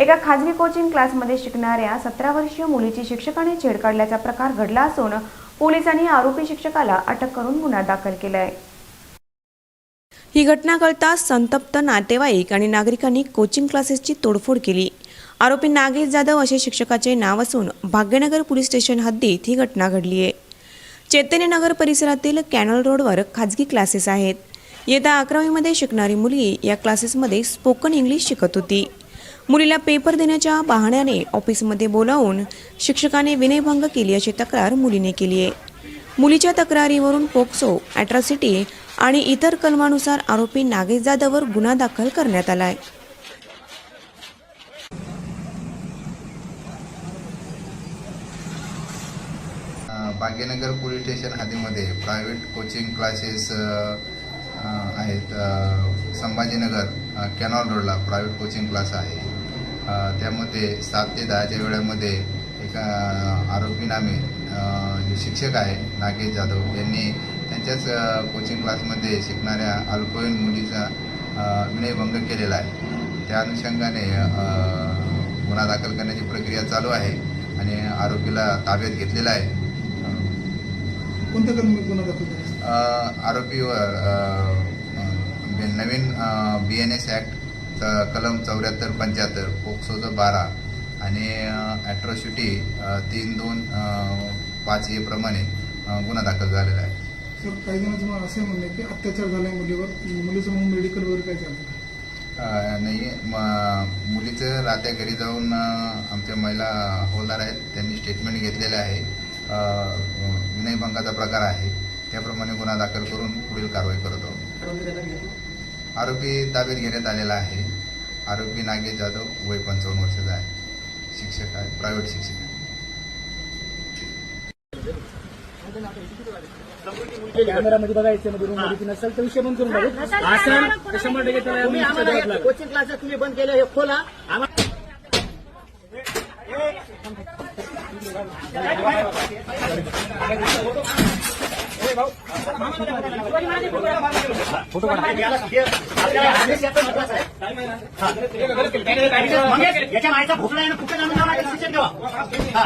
एका खाजगी कोचिंग क्लासमध्ये शिकणाऱ्या सतरा वर्षीय मुलीची शिक्षकाने छेड काढल्याचा प्रकार घडला असून पोलिसांनी आरोपी शिक्षकाला अटक करून गुन्हा दाखल केलाय. ही घटना कळताच संतप्त नातेवाईक आणि नागरिकांनी कोचिंग क्लासेसची तोडफोड केली. आरोपी नागेश जाधव असे शिक्षकाचे नाव असून भाग्यनगर पोलीस स्टेशन हद्दीत ही घटना घडली आहे. चैतन्यनगर परिसरातील कॅनल रोडवर खाजगी क्लासेस आहेत. येत्या अकरावीमध्ये शिकणारी मुलगी या क्लासेसमध्ये स्पोकन इंग्लिश शिकत होती. मुलीला पेपर देण्याच्या बहाण्याने ऑफिसमध्ये बोलावून शिक्षकाने विनयभंग केली अशी तक्रार मुलीने केली आहे. मुलीच्या तक्रारीवरून पोक्सो अॅट्रॉसिटी आणि इतर कलमानुसार आरोपी नागेश जाधववर गुन्हा दाखल करण्यात आला आहे भाग्यनगर पोलीस स्टेशन हद्दीमध्ये प्रायव्हेट कोचिंग क्लासेस आहेत. संभाजीनगर कॅनॉल रोडला प्रायव्हेट कोचिंग क्लास आहे. त्यामध्ये सात ते दहाच्या वेळामध्ये एका आरोपी नामे जे शिक्षक आहे नागेश जाधव. यांनी त्यांच्याच कोचिंग क्लासमध्ये शिकणाऱ्या अल्पवयीन मुलीचा विनयभंग केलेला आहे. त्या अनुषंगाने गुन्हा दाखल करण्याची प्रक्रिया चालू आहे आणि आरोपीला ताब्यात घेतलेला आहे. कोणत्या कलमी गुन्हा दाखल आरोपीवर नवीन बी एन एस ॲक्ट कलम चौऱ्याहत्तर पंच्याहत्तर पोक्सोचं बारा आणि ॲट्रॉसिटी तीन दोन पाच ए प्रमाणे गुन्हा दाखल झालेला आहे. सर काही जणांचं मला असं म्हणणं आहे की अत्याचार झालाय मुलीवर. मुलीचं म्हणून मेडिकल वगैरे काय चालतं? नाही म- मुलीचं रात्या घरी जाऊन आमच्या महिला हवालदार आहेत. त्यांनी स्टेटमेंट घेतलेलं आहे. विनयभंगाचा प्रकार आहे. त्याप्रमाणे गुन्हा दाखल करून पुढील कारवाई करत आहोत. आरोपी ताब्यात घेण्यात आलेला आहे. आरोपी नागेश जाधव वय पंचावन्न वर्षाचा आहे. शिक्षक आहे प्रायव्हेट शिक्षक आहे. कॅमेरामध्ये रूममध्ये नसेल तर विषय बंद करून शंभर टक्के त्याला तुम्ही निश्चित द्यावंच आम्हाला लागेल. कोचिंग क्लासेस तुम्ही बंद केले हे खोला. आम्हाला याच्या माहिती भोपळा आहे ना कुठे जाऊन आम्हाला शिक्षण द्यावा हा.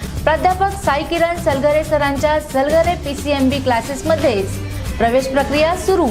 प्राध्यापक साई किरण सलगरे सरांच्या सलगरे बी क्लासेसमध्येच प्रवेश प्रक्रिया सुरू.